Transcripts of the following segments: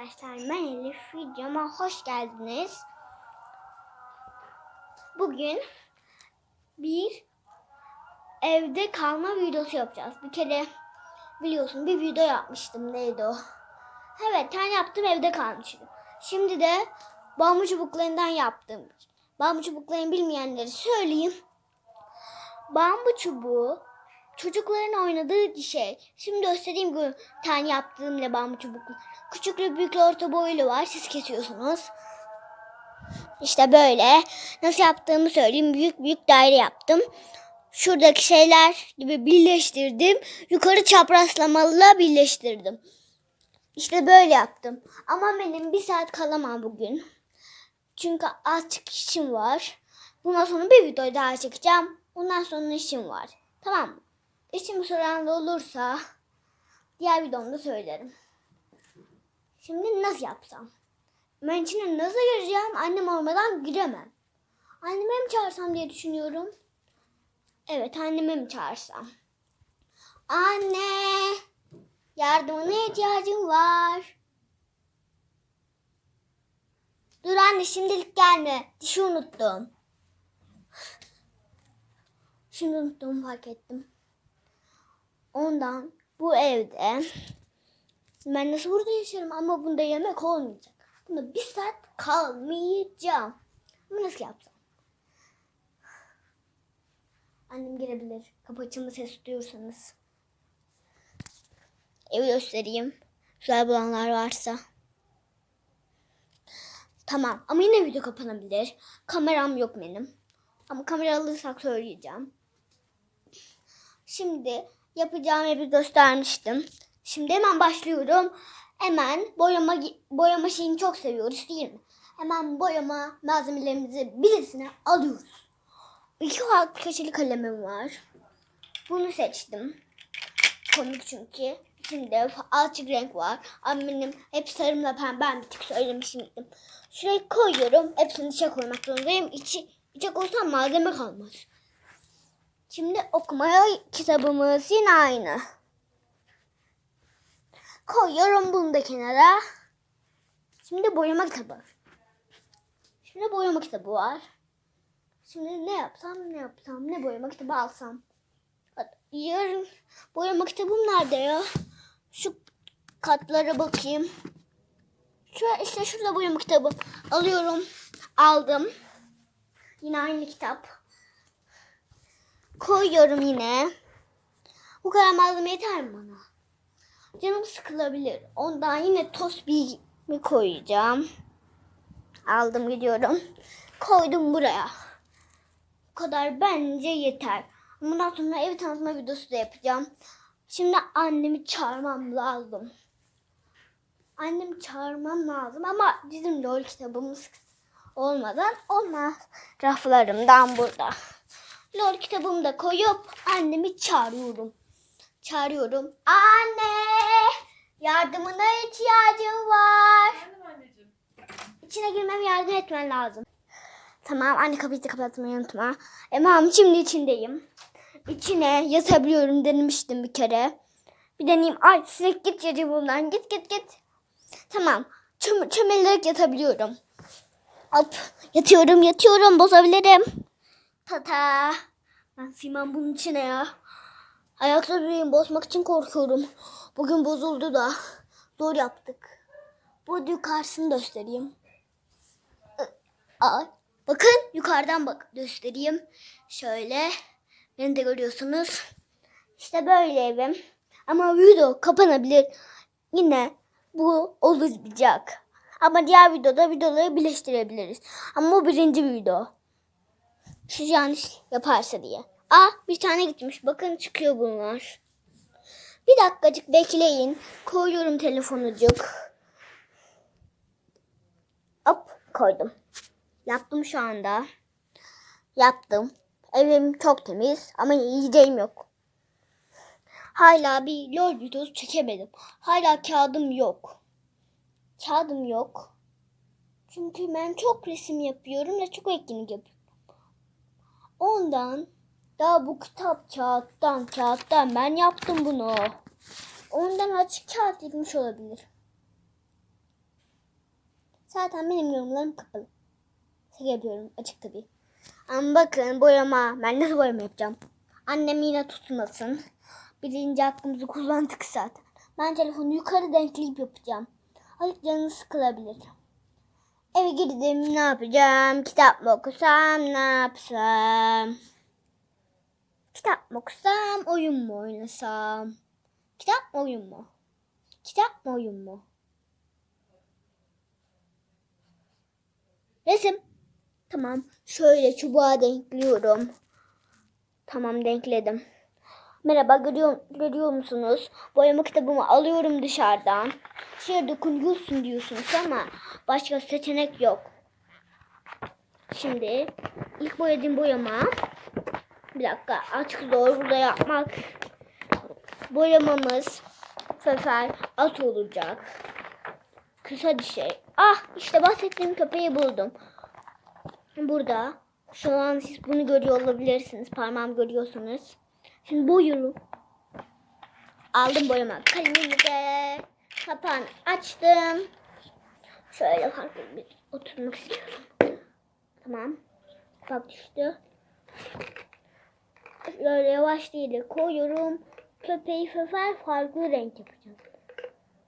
Arkadaşlar ben Elif videoma hoş geldiniz. Bugün bir evde kalma videosu yapacağız. Bir kere biliyorsun bir video yapmıştım. Neydi o? Evet tane yaptım evde kalmıştım. Şimdi de bambu çubuklarından yaptım. Bambu çubuklarını bilmeyenleri söyleyeyim. Bambu çubuğu çocukların oynadığı şey. Şimdi göstereyim bu tane yaptığımla bambu çubuklu. Küçüklü, büyüklü, orta boylu var. Siz kesiyorsunuz. İşte böyle. Nasıl yaptığımı söyleyeyim. Büyük büyük daire yaptım. Şuradaki şeyler gibi birleştirdim. Yukarı çaprazlamalı birleştirdim. İşte böyle yaptım. Ama benim bir saat kalamam bugün. Çünkü azıcık işim var. Bundan sonra bir video daha çekeceğim. Ondan sonra işim var. Tamam mı? İşimi soran da olursa diğer videomda söylerim. Şimdi nasıl yapsam? Ben içine nasıl gireceğim? Annem olmadan giremem. Anneme mi çağırsam diye düşünüyorum. Evet anneme mi çağırsam? Anne! Yardımına ihtiyacım var. Dur anne şimdilik gelme. Dişi unuttum. Şimdi unuttum fark ettim. Ondan bu evde ben nasıl burada yaşarım ama bunda yemek olmayacak. Bunda bir saat kalmayacağım. Ama nasıl yapsam? Annem girebilir. Kapı açılma ses duyuyorsanız. Evi göstereyim. Güzel bulanlar varsa. Tamam ama yine video kapanabilir. Kameram yok benim. Ama kamera alırsak söyleyeceğim. Şimdi yapacağım evi göstermiştim. Şimdi hemen başlıyorum. Hemen boyama boyama şeyini çok seviyoruz değil mi? Hemen boyama malzemelerimizi birisine alıyoruz. İki farklı köşeli kalemim var. Bunu seçtim. Komik çünkü. İçinde azıcık renk var. Ama benim hep sarımla pembe bir tık söylemiştim. Şuraya koyuyorum. Hepsini içe koymak zorundayım. İçi, içe koysam malzeme kalmaz. Şimdi okumaya kitabımız yine aynı. Koyuyorum bunu da kenara. Şimdi boyama kitabı. Şimdi boyama kitabı var. Şimdi ne yapsam ne yapsam ne boyama kitabı alsam. Yarın boyama kitabım nerede ya? Şu katlara bakayım. Şu işte şurada boyama kitabı alıyorum. Aldım. Yine aynı kitap. Koyuyorum yine. Bu kadar malzeme yeter mi bana? Canım sıkılabilir. Ondan yine toz bir mi koyacağım. Aldım gidiyorum. Koydum buraya. Bu kadar bence yeter. Bundan sonra ev tanıtma videosu da yapacağım. Şimdi annemi çağırmam lazım. Annemi çağırmam lazım ama bizim rol kitabımız olmadan olmaz. Raflarımdan burada. Lol kitabımı da koyup annemi çağırıyorum. Çağırıyorum. Anne! Yardımına ihtiyacım var. Efendim anneciğim. İçine girmem yardım etmen lazım. Tamam anne kapıyı da kapatmayı unutma. E tamam şimdi içindeyim. İçine yatabiliyorum denemiştim bir kere. Bir deneyeyim. Ay sinek git cacığımdan git git git. Tamam. Çöm çömelerek yatabiliyorum. Hop yatıyorum yatıyorum bozabilirim. Tata. Ben silmem bunun içine ya. Ayakta durayım bozmak için korkuyorum. Bugün bozuldu da. Zor yaptık. Bu yukarısını göstereyim. Aa, bakın yukarıdan bak göstereyim. Şöyle. Beni de görüyorsunuz. İşte böyle evim. Ama video kapanabilir. Yine bu olacak. Ama diğer videoda videoları birleştirebiliriz. Ama bu birinci video. Şu yanlış yaparsa diye. Aa bir tane gitmiş. Bakın çıkıyor bunlar. Bir dakikacık bekleyin. Koyuyorum telefonucuk. Hop koydum. Yaptım şu anda. Yaptım. Evim çok temiz ama yiyeceğim yok. Hala bir lol videosu çekemedim. Hala kağıdım yok. Kağıdım yok. Çünkü ben çok resim yapıyorum ve çok etkinlik yapıyorum. Ondan daha bu kitap kağıttan kağıttan ben yaptım bunu. Ondan açık kağıt gitmiş olabilir. Zaten benim yorumlarım kapalı. Şaka yapıyorum açık tabii. Ama bakın boyama. Ben nasıl boyama yapacağım? Annem yine tutmasın. Birinci hakkımızı kullandık zaten. Ben telefonu yukarı denkleyip yapacağım. Azıcık canınız sıkılabilir. Eve girdim ne yapacağım? Kitap mı okusam ne yapsam? Kitap mı okusam oyun mu oynasam? Kitap mı oyun mu? Kitap mı oyun mu? Resim. Tamam. Şöyle çubuğa denkliyorum. Tamam denkledim. Merhaba görüyor, görüyor musunuz? Boyama kitabımı alıyorum dışarıdan. Dışarıda okunuyorsun diyorsunuz ama başka seçenek yok. Şimdi ilk boyadığım boyama bir dakika açık zor burada yapmak. Boyamamız sefer at olacak. Kısa bir şey. Ah işte bahsettiğim köpeği buldum. Burada. Şu an siz bunu görüyor olabilirsiniz. Parmağım görüyorsunuz. Şimdi boyuyorum. Aldım boyama kalemimi de. Kapağını açtım. Şöyle farklı bir oturmak istiyorum. Tamam. Bak düştü. Böyle yavaş değil koyuyorum. Köpeği sefer farklı renk yapacağım.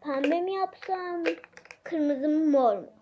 Pembe mi yapsam? Kırmızı mı mor mu?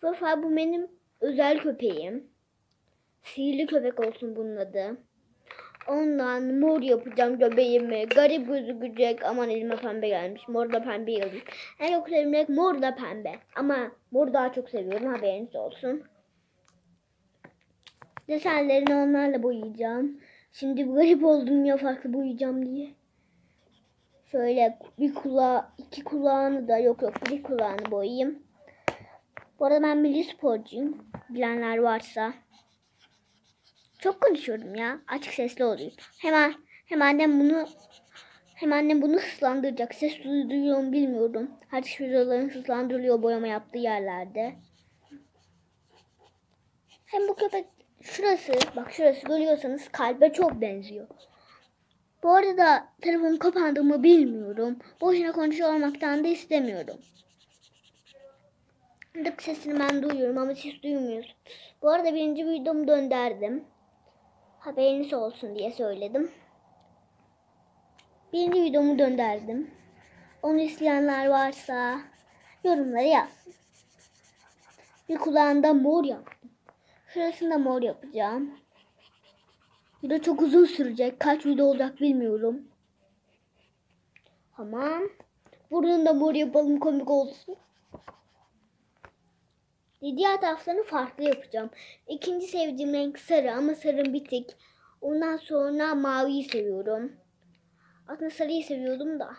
Sefer bu benim özel köpeğim. Sihirli köpek olsun bunun adı. Ondan mor yapacağım göbeğimi. Garip gözükecek. Aman elime pembe gelmiş. Mor da pembe alayım. En çok sevdiğim mor da pembe. Ama mor daha çok seviyorum. Haberiniz olsun. Desenlerini onlarla boyayacağım. Şimdi garip oldum ya farklı boyayacağım diye. Şöyle bir kulağı, iki kulağını da yok yok bir kulağını boyayayım. Bu arada ben milli sporcuyum. Bilenler varsa. Çok konuşuyorum ya. Açık sesli olayım. Hemen hem annem bunu hem annem bunu hızlandıracak. Ses duyuyor mu bilmiyorum. Şey videoların hızlandırılıyor boyama yaptığı yerlerde. Hem bu köpek şurası bak şurası görüyorsanız kalbe çok benziyor. Bu arada telefonum kapandığımı bilmiyorum. Boşuna konuşuyor olmaktan da istemiyorum. Dık sesini ben duyuyorum ama siz duymuyorsunuz. Bu arada birinci videomu döndürdüm. Haberiniz olsun diye söyledim. Birinci videomu döndürdüm. Onu isteyenler varsa yorumlara yazsın. Bir kulağında mor yaptım. Şurasında mor yapacağım. Bu da çok uzun sürecek. Kaç video olacak bilmiyorum. Tamam. Burnunu da mor yapalım komik olsun. Diğer taraflarını farklı yapacağım. İkinci sevdiğim renk sarı ama sarı bitik. Ondan sonra maviyi seviyorum. Aslında sarıyı seviyordum da.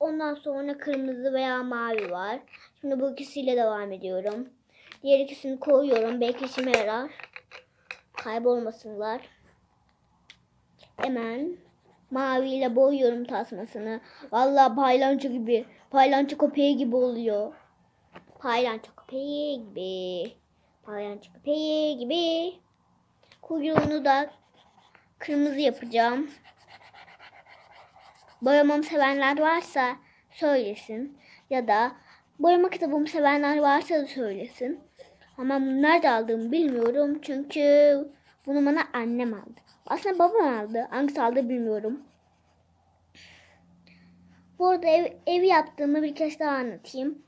Ondan sonra kırmızı veya mavi var. Şimdi bu ikisiyle devam ediyorum. Diğer ikisini koyuyorum. Belki işime yarar. Kaybolmasınlar. Hemen maviyle boyuyorum tasmasını. Vallahi paylanço gibi, paylanço köpeği gibi oluyor. Paylanço köpeği gibi. Paylanço köpeği gibi. Kuyruğunu da kırmızı yapacağım. Boyamamı sevenler varsa söylesin. Ya da boyama kitabımı sevenler varsa da söylesin. Ama nerede aldığımı bilmiyorum. Çünkü bunu bana annem aldı. Aslında babam aldı. Hangisi aldı bilmiyorum. Bu arada ev, ev yaptığımı bir kez daha anlatayım.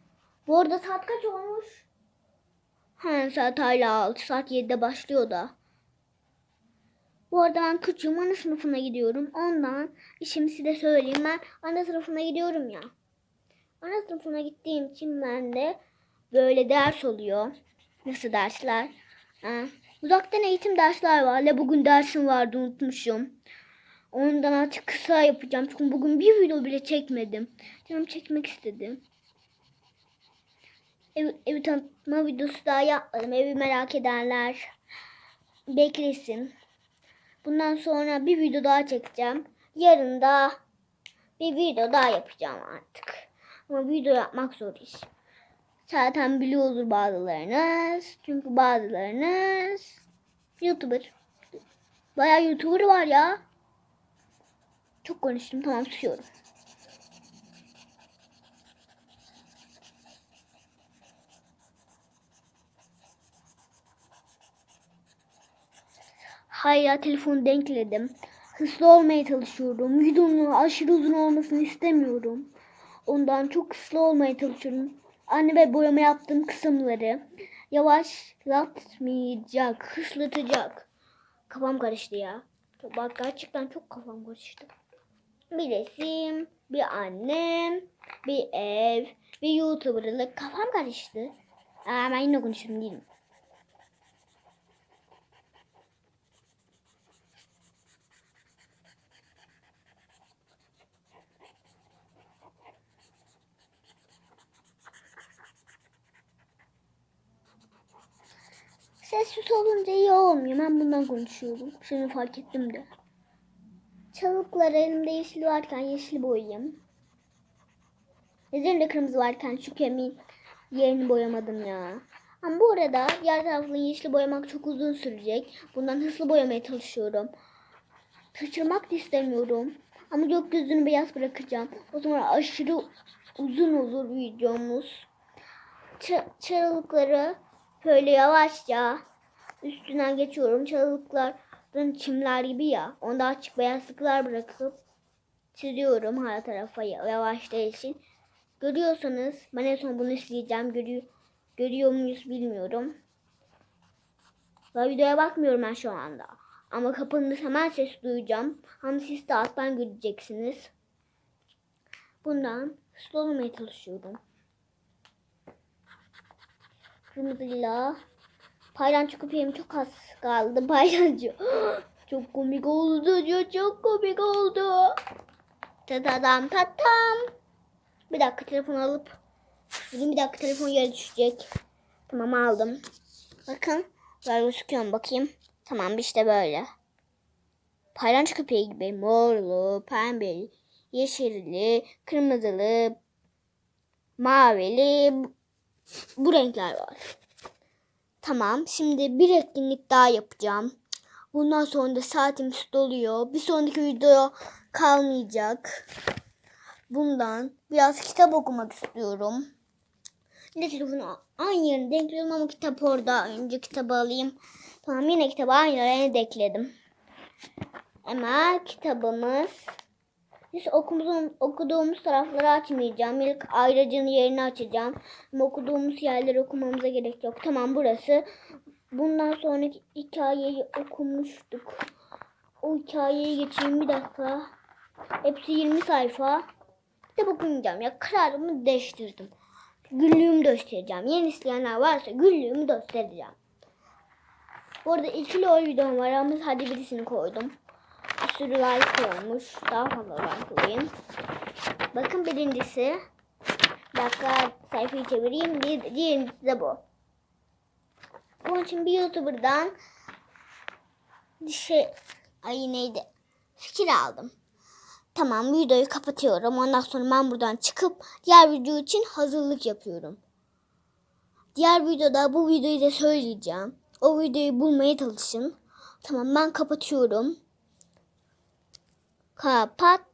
Bu arada saat kaç olmuş? Ha, saat hala 6. Saat 7'de başlıyor da. Bu arada ben küçüğüm. Ana sınıfına gidiyorum. Ondan işimi size söyleyeyim. Ben ana sınıfına gidiyorum ya. Ana sınıfına gittiğim için ben de böyle ders oluyor. Nasıl dersler? Ha. Uzaktan eğitim dersler var. Le bugün dersim vardı unutmuşum. Ondan artık kısa yapacağım. Çünkü bugün bir video bile çekmedim. Canım çekmek istedim. Ev, evi tanıtma videosu daha yapmadım. Evi merak edenler beklesin. Bundan sonra bir video daha çekeceğim. Yarın da bir video daha yapacağım artık. Ama video yapmak zor iş. Zaten biliyordur bazılarınız. Çünkü bazılarınız YouTuber. Bayağı YouTuber var ya. Çok konuştum tamam susuyorum. Hayra telefonu denkledim. Hızlı olmaya çalışıyorum. Videonun aşırı uzun olmasını istemiyorum. Ondan çok hızlı olmaya çalışıyorum. Anne ve boyama yaptığım kısımları yavaşlatmayacak, hızlatacak. Kafam karıştı ya. Bak gerçekten çok kafam karıştı. Bir resim, bir annem, bir ev, bir youtuberlık. Kafam karıştı. Aa, ben yine konuşurum değilim. Sessiz olunca iyi olmuyor. Ben bundan konuşuyorum. Şimdi fark ettim de. Çalıklar elimde yeşil varken yeşil boyayayım. Üzerinde kırmızı varken şu kemiğin yerini boyamadım ya. Ama bu arada diğer tarafını yeşil boyamak çok uzun sürecek. Bundan hızlı boyamaya çalışıyorum. Kaçırmak da istemiyorum. Ama gökyüzünü beyaz bırakacağım. O zaman aşırı uzun olur videomuz. Ç- çalılıkları böyle yavaşça üstünden geçiyorum. Çalılıkların çimler gibi ya. Onda açık beyazlıklar bırakıp çiziyorum her tarafa yavaşça için. Görüyorsanız ben en son bunu isteyeceğim. Görüyor, görüyor muyuz bilmiyorum. Ve videoya bakmıyorum ben şu anda. Ama kapınız hemen ses duyacağım. Ama siz de alttan göreceksiniz. Bundan hızlı olmaya çalışıyorum. Kırmızıyla paylancı köpeğim çok az kaldı paylancı. çok komik oldu çok, çok komik oldu. Tadadam tatam. Bir dakika telefon alıp Bugün bir dakika telefon yere düşecek. Tamam aldım. Bakın. Böyle gözüküyor bakayım. Tamam işte böyle. Paylancı köpeği gibi morlu, pembeli, yeşilli, kırmızılı, mavili bu renkler var. Tamam. Şimdi bir etkinlik daha yapacağım. Bundan sonra da saatimiz doluyor. Bir sonraki video kalmayacak. Bundan biraz kitap okumak istiyorum. Ne telefonu aynı yerine denkliyorum ama kitap orada. Önce kitabı alayım. Tamam yine kitabı aynı yerine dekledim. Ama kitabımız biz okumuz, okuduğumuz tarafları açmayacağım. İlk ayrıcının yerini açacağım. Ama okuduğumuz yerleri okumamıza gerek yok. Tamam burası. Bundan sonraki hikayeyi okumuştuk. O hikayeyi geçeyim bir dakika. Hepsi 20 sayfa. Kitap okumayacağım ya. Kararımı değiştirdim. Günlüğümü göstereceğim. Yeni isteyenler varsa günlüğümü göstereceğim. Bu arada ikili oy videom var ama hadi birisini koydum. Sürü like olmuş. Daha fazla like koyayım. Bakın birincisi. Bir dakika sayfayı çevireyim. Diğer, diğerincisi de bu. Bunun için bir YouTuber'dan şey ay neydi? Fikir aldım. Tamam videoyu kapatıyorum. Ondan sonra ben buradan çıkıp diğer video için hazırlık yapıyorum. Diğer videoda bu videoyu da söyleyeceğim. O videoyu bulmaya çalışın. Tamam ben kapatıyorum. 그 아팠